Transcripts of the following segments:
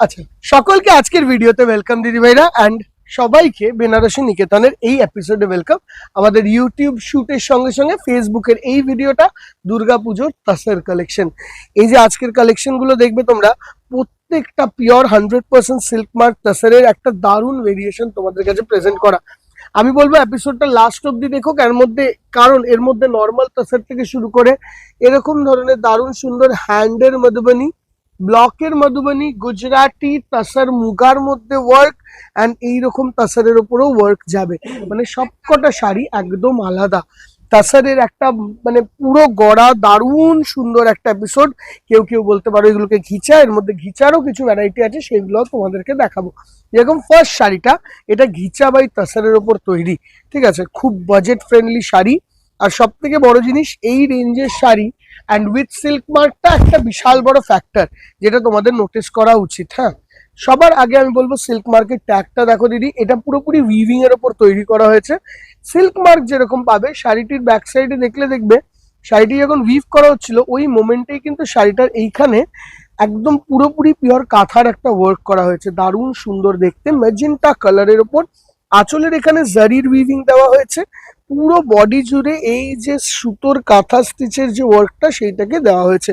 আচ্ছা সকলকে আজকের ভিডিওতে ওয়েলকাম দিদি ভাইরা অ্যান্ড সবাইকে বেনারসি নিকেতনের এই এপিসোডে ওয়েলকাম আমাদের ইউটিউব শুটের সঙ্গে সঙ্গে ফেসবুকের এই ভিডিওটা দুর্গাপুজোর তাসের কালেকশন এই যে আজকের কালেকশনগুলো দেখবে তোমরা, প্রত্যেকটা pure hundred percent silk mark তাসারের একটা দারুণ ভেরিয়েশন তোমাদের কাছে প্রেজেন্ট করা। আমি বলব এপিসোডটা লাস্ট অব্দি দেখো, এর মধ্যে, কারণ এর মধ্যে নর্মাল তাসার থেকে শুরু করে এরকম ধরনের দারুণ সুন্দর হ্যান্ডের মধুবনী ব্লকের মধুবনী, গুজরাটি, তাসার, মুগার মধ্যে ওয়ার্ক অ্যান্ড এইরকম তাসারের উপরেও ওয়ার্ক যাবে। মানে সবকটা শাড়ি একদম আলাদা। তাসারের একটা মানে পুরো গড়া, দারুণ সুন্দর একটা এপিসোড কেউ কেউ বলতে পারো এগুলোকে ঘিচা, এর মধ্যে ঘিচারও কিছু ভ্যারাইটি আছে সেগুলো তোমাদেরকে দেখাবো। যেরকম ফার্স্ট শাড়িটা, এটা ঘিচা বাই তাসারের ওপর তৈরি। ঠিক আছে? খুব বাজেট ফ্রেন্ডলি শাড়ি। আর সব থেকে বড় জিনিস, এই রেঞ্জের শাড়ি অ্যান্ড উইথ সিল্ক মার্কটা একটা বিশাল বড় ফ্যাক্টর যেটা তোমাদের নোটিস করা উচিত হ্যাঁ? সবার আগে আমি বলব সিল্ক মার্কের ট্যাগটা দেখো দিদি, এটা পুরোপুরি উইভিং এর ওপর তৈরি করা হয়েছে। সিল্ক মার্ক যেরকম পাবে, শাড়িটির ব্যাক সাইডে দেখলে দেখবে, শাড়িটি যখন উইভ করা হচ্ছিল, ওই মোমেন্টেই কিন্তু শাড়িটার এইখানে একদম পুরোপুরি পিওর কাঁথার একটা ওয়ার্ক করা হয়েছে। দারুণ সুন্দর দেখতে মেজেন্টা কালারের ওপর। আঁচলের এখানে জারির উইভিং দেওয়া হয়েছে। পুরো বডি জুড়ে এই যে সুতোর কাঁথা স্টিচের যে ওয়ার্কটা সেইটাকে দেওয়া হয়েছে।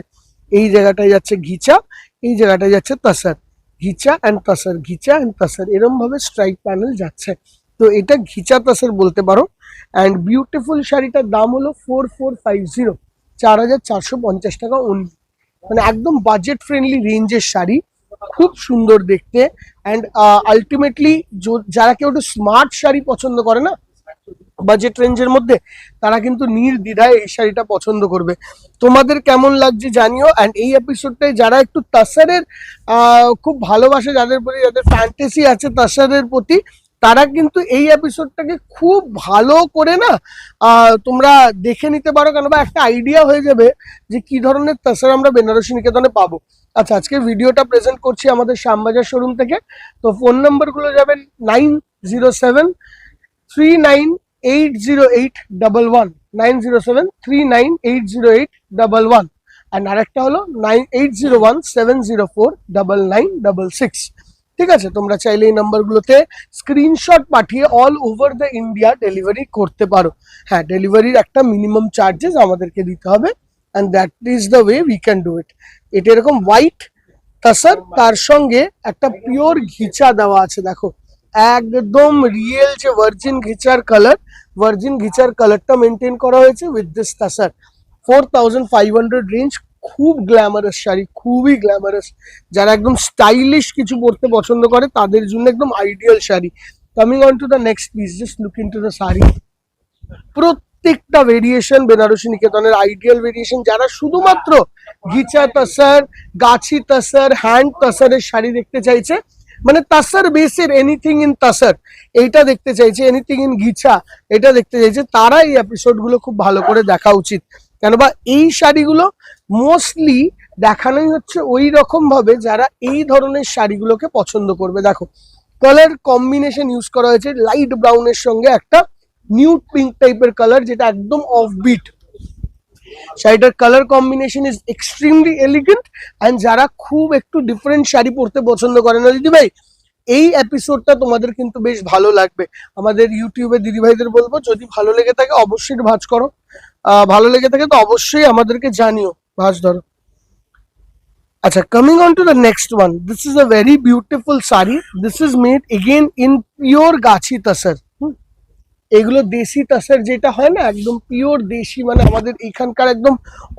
এই জায়গাটায় যাচ্ছে ঘিচা, এই জায়গাটায় যাচ্ছে তাসার। ঘিচা অ্যান্ড তাসার, ঘিচা অ্যান্ড তাসার, এরমভাবে স্ট্রাইক প্যানেল যাচ্ছে। তো এটা ঘিচা তাসার বলতে পারো। অ্যান্ড বিউটিফুল শাড়িটার দাম হলো ফোর ফোর ফাইভ জিরো চার হাজার চারশো পঞ্চাশ টাকা অনলি মানে একদম বাজেট ফ্রেন্ডলি রেঞ্জের শাড়ি। খুব সুন্দর দেখতে। অ্যান্ড আলটিমেটলি যারা কেউ একটু স্মার্ট শাড়ি পছন্দ করে না বাজেট রেঞ্জের মধ্যে, তারা কিন্তু নির্দ্বিধায় এই শাড়িটা পছন্দ করবে। তোমাদের কেমন লাগছে জানিও অ্যান্ড এই এপিসোডটায় যারা একটু তাসারের খুব ভালোবাসে, যাদের প্রতি, যাদের ফ্যান্টাসি আছে তাসারের প্রতি, তারা কিন্তু এই এপিসোডটাকে খুব ভালো করে না তোমরা দেখে নিতে পারো কেন বা একটা আইডিয়া হয়ে যাবে যে কি ধরনের তাসার আমরা বেনারসি নিকেতনে পাবো। আচ্ছা আজকে ভিডিওটা প্রেজেন্ট করছি আমাদের শ্যামবাজার শোরুম থেকে। তো ফোন নাম্বারগুলো যাবেন nine zero seven three nine eight zero eight double one nine zero seven three nine eight zero eight double one আর আরেকটা হলো nine eight zero one seven zero four double nine double six ঠিক আছে, তোমরা চাইলে এই নাম্বারগুলোতে screenshot পাঠিয়ে all over the India delivery করতে পারো। হ্যাঁ ডেলিভারির একটা মিনিমাম চার্জেস আমাদেরকে দিতে হবে and that is the way we can do it এটা এরকম হোয়াইট তাসার তার সঙ্গে একটা পিওর ঘিচা দেওয়া আছে, দেখো। একদম রিয়েল যে ভার্জিন ঘিচার কালার ভার্জিন ঘিচার কালারটা মেনটেন করা হয়েছে with this tussar. Four thousand five hundred range খুব গ্ল্যামারাস শাড়ি, খুবই গ্ল্যামারাস যারা একদম স্টাইলিশ কিছু পরতে পছন্দ করে, তাদের জন্য একদম ideal sari. Coming on to the next piece just look in to the sari. প্রত্যেকটা ভেরিয়েশন বেনারসি নিকেতনের আইডিয়াল ভেরিয়েশন যারা শুধুমাত্র ঘিচা তাসার, গাছি তাসার হ্যান্ড তাসারের শাড়ি দেখতে চাইছে মানে তাসার বেসের এনিথিং ইন তাসার, এইটা দেখতে চাইছে এনিথিং ইন গিছা, এটা দেখতে চাইছে তারা এই এপিসোডগুলো খুব ভালো করে দেখা উচিত। কেন বা এই শাড়িগুলো মোস্টলি দেখানোই হচ্ছে ওই রকম ভাবে যারা এই ধরনের শাড়িগুলোকে পছন্দ করবে। দেখো কালার কম্বিনেশন ইউজ করা হয়েছে লাইট ব্রাউনের সঙ্গে একটা নিউট পিঙ্ক টাইপের কালার যেটা একদম অফ বিট শাড়িটার colour combination is extremely elegant and যারা খুব একটু ডিফারেন্ট শাড়ি পরতে পছন্দ করে না, দিদি ভাই, এই এপিসোডটা তোমাদের কিন্তু বেশ ভালো লাগবে। আমাদের ইউটিউবে দিদিভাইদের বলব, যদি ভালো লেগে থাকে অবশ্যই ভাজ করো। ভালো লেগে থাকে তো অবশ্যই আমাদেরকে জানিও, ভাজ ধরো। আচ্ছা coming on to the next one this is a very beautiful sari this is made again in pure গাছি তাসার এগুলো দেশি তাসার যেটা হয় না, একদম পিওর দেশি মানে আমাদের এখানকার একদম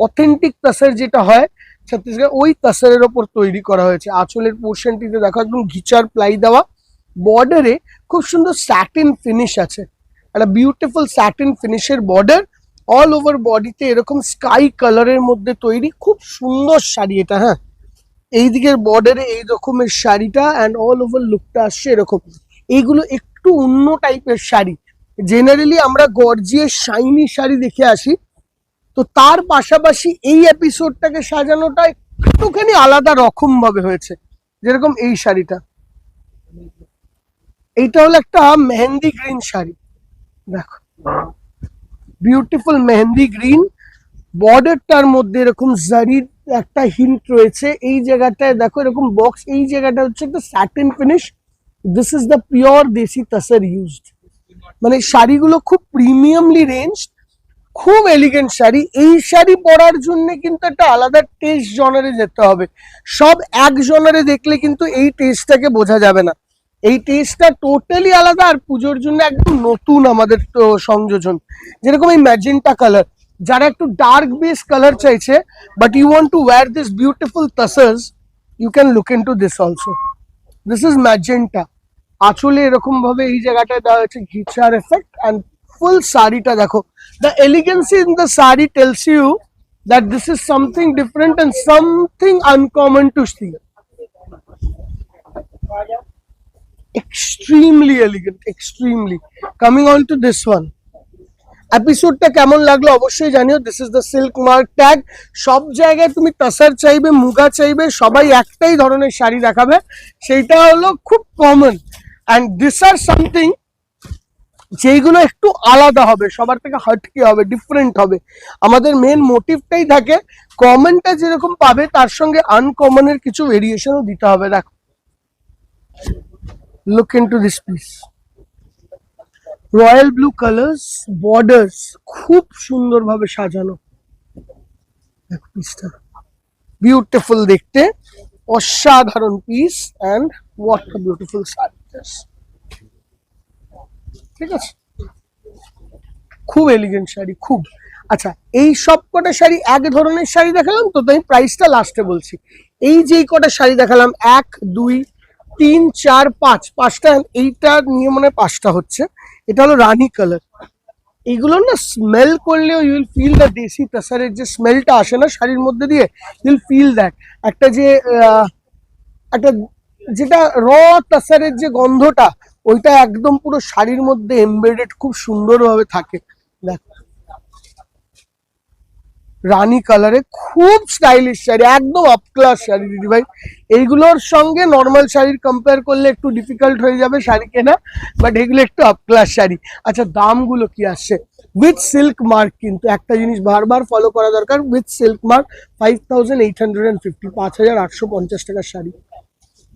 অথেন্টিক তাসার যেটা হয়, ছত্তিশগড়, ওই তাসারের ওপর তৈরি করা হয়েছে। আঁচলের পোর্শনটিতে দেখো, একদম ঘিচার প্লাই দেওয়া বর্ডারে খুব সুন্দর স্যাটিন ফিনিশ আছে। একটা বিউটিফুল স্যাটিন ফিনিশের বর্ডার অল ওভার বডিতে এরকম স্কাই কালারের মধ্যে তৈরি, খুব সুন্দর শাড়ি এটা হ্যাঁ। এই দিকের বর্ডারে এই রকমের শাড়িটা অ্যান্ড অল ওভার লুকটা আসছে এরকম। এইগুলো একটু অন্য টাইপের শাড়ি। জেনারেলি আমরা গর্জিয়ে শাইনি শাড়ি দেখে আসি। তো তার পাশাপাশি এই এপিসোডটাকে সাজানোটা একটুখানি আলাদা রকম ভাবে হয়েছে, যেরকম এই শাড়িটা। এইটা হলো একটা মেহেন্দি গ্রিন শাড়ি। দেখো। বিউটিফুল মেহেন্দি গ্রিন বর্ডারটার মধ্যে এরকম জারির একটা হিন্ট রয়েছে। এই জায়গাটায় দেখো, এরকম বক্স এই জায়গাটা হচ্ছে একটা satin finish this is the pure desi tussar used মানে শাড়িগুলো খুব প্রিমিয়ামলি রেঞ্জ খুব এলিগেন্ট শাড়ি। এই শাড়ি পরার জন্য কিন্তু একটা আলাদা টেস্ট জনারে যেতে হবে। সব এক জনারে দেখলে কিন্তু এই টেস্টটাকে বোঝা যাবে না। এই টেস্টটা টোটালি আলাদা আর পুজোর জন্য একদম নতুন আমাদের সংযোজন। যেরকম এই ম্যাজেন্টা কালার যারা একটু ডার্ক বেস কালার চাইছে but you want to wear this beautiful tussars you can look in to this also this is magenta আঁচলে এরকম ভাবে এই জায়গাটায় দেওয়া হয়েছে ঘিচার এফেক্ট অ্যান্ড ফুল শাড়িটা দেখো। The elegancy in the sari tells you that this is something different and something uncommon to see extremely elegant, extremely coming on to this one এপিসোডটা কেমন লাগল অবশ্যই জানিও। This is the silk mark tag সব জায়গায় তুমি তাসার চাইবে, মুগা চাইবে, সবাই একটাই ধরনের শাড়ি দেখাবে। সেইটা হলো খুব common and this are something যেইগুলো একটু আলাদা হবে, সবার থেকে হটকে হবে ডিফারেন্ট হবে। আমাদের মেন মোটিভটাই থাকে কমনটা যেরকম পাবে, তার সঙ্গে আনকমনের কিছু ভেরিয়েশনও দিতে হবে। দেখো look into this piece royal blue colours borders খুব সুন্দরভাবে সাজানো। দেখো পিসটা বিউটিফুল দেখতে। অসাধারণ piece and what beautiful sari ঠিক আছে? খুব এলিগেন্ট শাড়ি, খুব। আচ্ছা এই সব কটা শাড়ি এক ধরনের শাড়ি দেখালাম তো, তাই প্রাইসটা লাস্টে বলছি। এই যেই কটা শাড়ি দেখালাম, এক, দুই, তিন, চার, পাঁচ, পাঁচটা, এইটা নিয়ে মনে পাঁচটা হচ্ছে। এটা হলো রানী কালার এইগুলো না স্মেল করলেও ইউল ফিল দ্য দেশি তাসারের যে স্মেলটা আসে না শাড়ির মধ্যে দিয়ে ইউল ফিল দ্যাট একটা যে একটা যেটা র তাসারের যে গন্ধটা, ওইটা একদম পুরো শাড়ির মধ্যে এমবেডেড খুব সুন্দরভাবে থাকে। দেখ। রানী কালারে খুব স্টাইলিশ শাড়ি, একদম আপ ক্লাস শাড়ি দিদি ভাই। এইগুলোর সঙ্গে নর্মাল শাড়ির কম্পেয়ার করলে একটু ডিফিকাল্ট হয়ে যাবে শাড়ি কেনা বাট এগুলো একটু আপ ক্লাস শাড়ি। আচ্ছা দামগুলো কি আসছে? উইথ সিল্ক মার্ক কিন্তু একটা জিনিস বারবার ফলো করা দরকার with silk mark five thousand eight hundred and fifty পাঁচ হাজার আটশো পঞ্চাশ টাকার শাড়ি।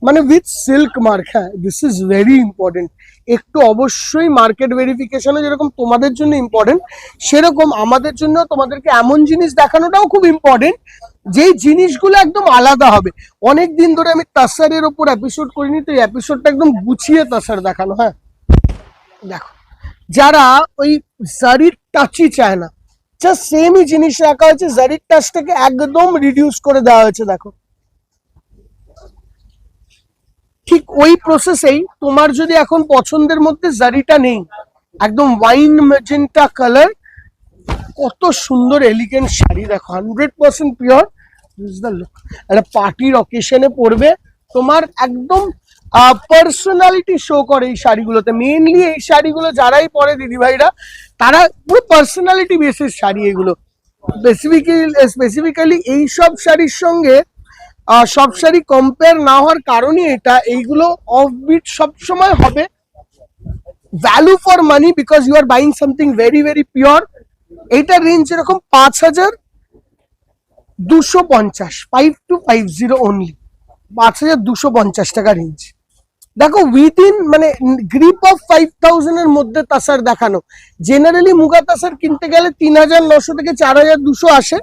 মানে উইথ সিল্ক মার্ক হ্যাঁ দিস ইজ ভেরি ইম্পর্টেন্ট একটু অবশ্যই মার্কেট ভেরিফিকেশনে যেরকম তোমাদের জন্য ইম্পর্টেন্ট সেরকম আমাদের জন্য তোমাদেরকে এমন জিনিস দেখানোটাও খুব ইম্পর্টেন্ট যেই জিনিসগুলো একদম আলাদা হবে। অনেক দিন ধরে আমি তাসারের ওপর এপিসোড করিনি, তো এই এপিসোডটা একদম গুছিয়ে তাসার দেখানো হ্যাঁ। দেখো, যারা ওই জারির টাচই চায় না জাস্ট সেমই জিনিস রাখা হয়েছে জারির টাচটাকে একদম রিডিউস করে দেওয়া হয়েছে, দেখো। ঠিক ওই প্রসেসেই তোমার যদি এখন পছন্দের মধ্যে জারিটা নেই, একদম ওয়াইন মেজেন্টা কালার কত সুন্দর এলিগেন্ট শাড়ি, দেখো হান্ড্রেড পার্সেন্ট পিওর একটা পার্টির অকেশনে পরবে, তোমার একদম পার্সোনালিটি শো করে এই শাড়িগুলোতে। মেইনলি এই শাড়িগুলো যারাই পরে দিদিভাইরা, তারা পুরো পার্সোনালিটি বেসিস শাড়ি এগুলো। স্পেসিফিক্যালি স্পেসিফিক্যালি এই সব শাড়ির সঙ্গে সব কম্পেয়ার না হওয়ার কারণে এটা। এইগুলো অফবিট সবসময় হবে। Value for money because you are buying something very very pure এইটার রেঞ্জ এরকম পাঁচ হাজার দুশো পঞ্চাশ five two five zero only পাঁচ হাজার দুশো পঞ্চাশ টাকা রেঞ্জ দেখো উইদিন মানে গ্রিপ অফ ফাইভ থাউজেন্ড এর মধ্যে তাসার দেখানো। জেনারেলি মুগা তাসার কিনতে গেলে তিন হাজার নশো থেকে চার হাজার দুশো আসে।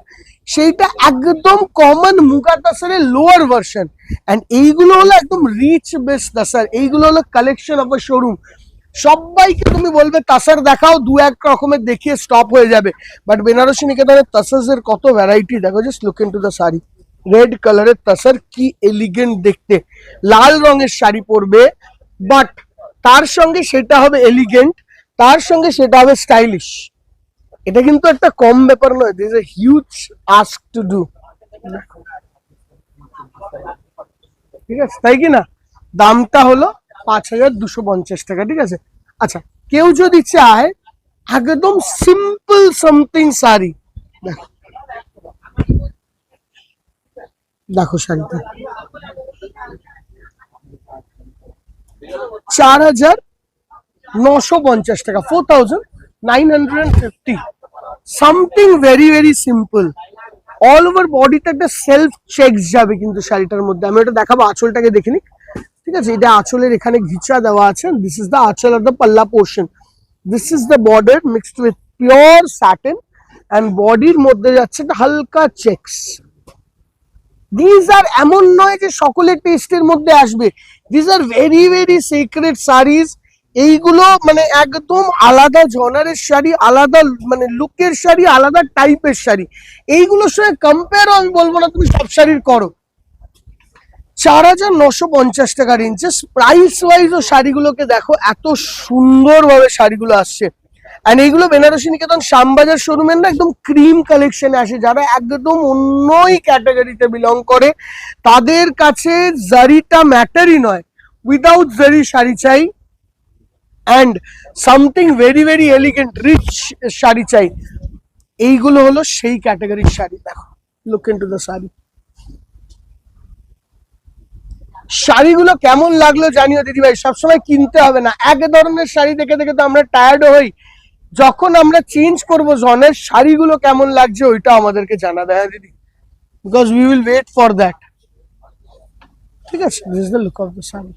সেইটা একদম কমন মুগা তাসারের লোয়ার ভার্সন অ্যান্ড এইগুলো হলো একদম রিচ বেস তাসার। এইগুলো হলো কালেকশন অফ আ শোরুম সবাইকে তুমি বলবে, তাসার দেখাও, দু এক রকমের দেখিয়ে স্টপ হয়ে যাবে। বাট বেনারসি নিকেতনের তাসাসের কত ভ্যারাইটি দেখো just look in to the sari red কালারের তাসার, কি এলিগেন্ট দেখতে। লাল রঙের শাড়ি পরবে বাট তার সঙ্গে সেটা হবে এলিগেন্ট তার সঙ্গে সেটা হবে স্টাইলিশ এটা কিন্তু একটা কম ব্যাপার নয় this a huge ask to do ঠিক আছে, তাই কি না? দামটা হলো পাঁচ হাজার দুশো পঞ্চাশ টাকা, ঠিক আছে? আচ্ছা কেউ যদি চায় একদম সিম্পল সামথিং শাড়ি, দেখো। দেখো শাড়িটা। চার হাজার নশো পঞ্চাশ টাকা four thousand nine hundred fifty something very very simple all over বডিতে একটা সেলফ চেকস যাবে কিন্তু শাড়িটার মধ্যে। আমি ওটা দেখাবো, আঁচলটাকে দেখে নিক। ঠিক আছে? এটা আঁচলের এখানে ঘিচা দেওয়া আছে। This is the anchal of the palla portion this is the border mixed with pure satin and বডির মধ্যে যাচ্ছে একটা হালকা চেকস দিজ আর এমন নয় যে সকলের টেস্টের মধ্যে আসবে। These are very very secret saris এইগুলো মানে একদম আলাদা জনারের শাড়ি, আলাদা মানে লুকের শাড়ি, আলাদা টাইপের শাড়ি। এইগুলোর সঙ্গে কম্পেয়ার আমি বলব না, তুমি সব শাড়ির করো। চার হাজার নশো পঞ্চাশ টাকার ইঞ্চেস প্রাইস ওয়াইজ ও শাড়িগুলোকে দেখো, এত সুন্দরভাবে শাড়িগুলো আসছে। অ্যান্ড এইগুলো বেনারসি, নিকেতন, শ্যামবাজার শোরুমের না একদম ক্রিম কালেকশনে আসে, যারা একদম অন্যই ক্যাটাগরিতে বিলং করে। তাদের কাছে জারিটা ম্যাটারই নয়। উইদাউট জারি শাড়ি চাই। And something very very elegant rich sari চাই। এইগুলো হলো সেই ক্যাটাগরির শাড়ি। দেখো look in to the sari. শাড়িগুলো কেমন লাগল জানিও দিদি ভাই সবসময় কিনতে হবে না। এক ধরনের শাড়ি দেখে দেখে তো আমরা টায়ার্ড হই। যখন আমরা চেঞ্জ করব, জনের শাড়িগুলো কেমন লাগছে, ওইটা আমাদেরকে জানাবে হ্যাঁ দিদি? Because we will wait for that ঠিক আছে this the look of the sari.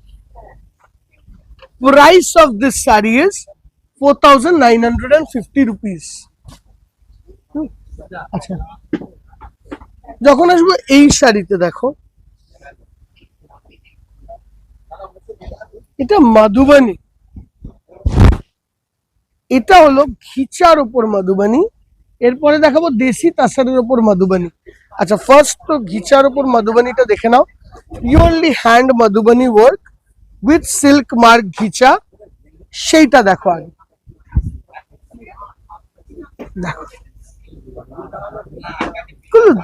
Four thousand nine hundred and fifty rupees আচ্ছা। যখন আসব এই শাড়িতে দেখো। এটা মাধুবানি। এটা হলো ঘিচার উপর মাধুবানি। এরপরে দেখাবো দেশি তাসারের ওপর মাধুবানি। আচ্ছা ফার্স্ট তো ঘিচার উপর মাধুবানিটা দেখে নাও। Purely hand Madhubani work with silk mark ঘিচা সেইটা দেখো আগে।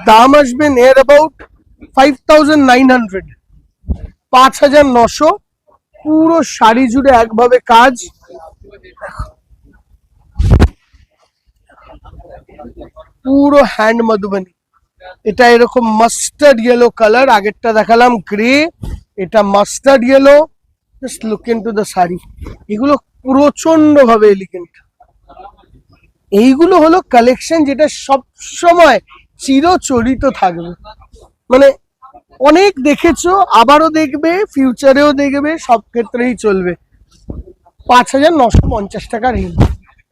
দাম আসবে near about five thousand nine hundred পাঁচ হাজার নশো। পুরো শাড়ি জুড়ে একভাবে কাজ। পুরো হ্যান্ড মধুবনী। এটা এরকম মাস্টার্ড ইয়েলো কালার আগেরটা দেখালাম গ্রে এটা mustard yellow just look in to the sari এগুলো প্রচণ্ড ভাবে এলিগেন্ট এইগুলো হলো কালেকশন যেটা সব সময় চিরচরিত থাকবে। মানে অনেক দেখেছ, আবারও দেখবে ফিউচারেও দেখবে, সব ক্ষেত্রেই চলবে। পাঁচ হাজার নশো পঞ্চাশ টাকা range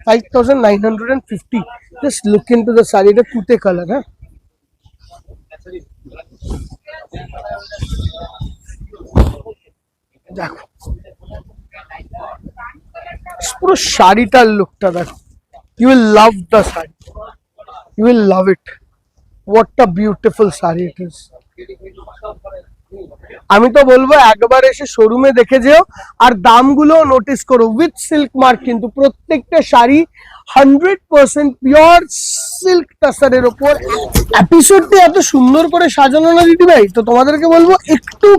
five thousand nine hundred and fifty just look in to the sari এটা তুতে কালার হ্যাঁ। দেখো পুরো শাড়িটার লুকটা দেখো। You will love the sari. You will love it what a beautiful sari it is আমি তো বলব, একবার এসে শোরুমে দেখে যেও, আর দামগুলো নোটিস করো। উইথ সিল্ক মার্ক কিন্তু প্রত্যেকটা sari hundred percent pure silk টাসারের ওপর। এপিসোডটি এত সুন্দর করে সাজানো না দিদি ভাই তো তোমাদেরকে বলব, একটু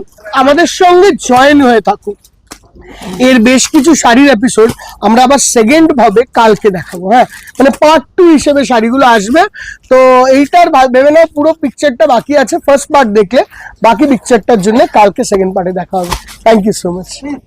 আমাদের সঙ্গে জয়েন হয়ে থাকো এর বেশ কিছু শাড়ির এপিসোড আমরা আবার সেকেন্ড ভাবে কালকে দেখাবো হ্যাঁ? মানে পার্ট টু হিসেবে শাড়িগুলো আসবে। তো এইটার ভেবে নাও, পুরো পিকচারটা বাকি আছে। ফার্স্ট পার্ট দেখলে, বাকি পিকচারটার জন্য কালকে সেকেন্ড পার্টে দেখা হবে। Thank you so much